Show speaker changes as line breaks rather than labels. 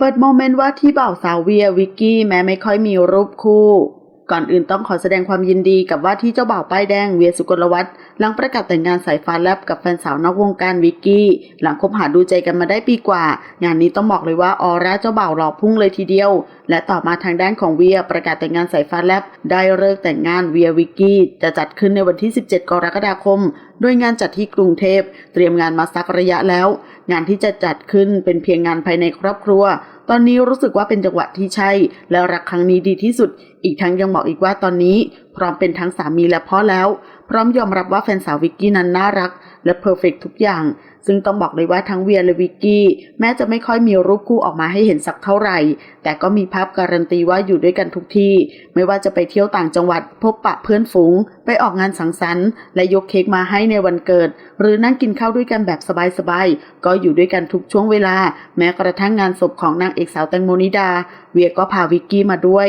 เปิดโมเมนต์ว่าที่บ่าวสาวเวียวิกกี้แม้ไม่ค่อยมีรูปคู่ ก่อนอื่นต้องขอแสดงความยินดีกับว่าที่เจ้าบ่าวป้ายแดงเวียสุกลวัฒน์หลังประกาศแต่งงานสายฟ้าแลบกับแฟนสาวนอกวงการวิกกี้ หลังคบหาดูใจกันมาได้ปีกว่า งานนี้ต้องบอกเลยว่าออร่าเจ้าบ่าวหล่อพุ่งเลยทีเดียว และต่อมาทางด้านของเวียประกาศแต่งงานสายฟ้าแลบได้เลิกแต่งงานเวียวิกกี้จะจัดขึ้นในวันที่ 17 กรกฎาคม โดยงานจัดที่กรุงเทพ เตรียมงานมาสักระยะแล้ว งานที่จะจัดขึ้นเป็นเพียงงานภายในครอบครัว ตอนนี้รู้สึกว่าเป็นจังหวะที่ใช่ และรักครั้งนี้ดีที่สุด อีกทั้งยังบอกอีกว่าตอนนี้ พร้อมเป็นทั้งสามีและพ่อแล้ว พร้อมยอมรับว่าแฟนสาววิกกี้นั้นน่ารัก และเพอร์เฟกทุกอย่าง ซึ่งต้องบอกเลยว่าทั้งเวียและวิกกี้แม้จะไม่ค่อยมีรูปคู่ออกมาให้เห็นสักเท่าไหร่ แต่ก็มีภาพการันตีว่าอยู่ด้วยกันทุกที่ ไม่ว่าจะไปเที่ยวต่างจังหวัด พบปะเพื่อนฝูง ไปออกงานสังสรรค์ และยกเค้กมาให้ในวันเกิด หรือนั่งกินข้าวด้วยกันแบบสบายๆก็อยู่ด้วยกันทุกช่วงเวลา แม้กระทั่งงานศพของนางเอกสาวแตงโมนิดา เวียก็พาวิกกี้มาด้วย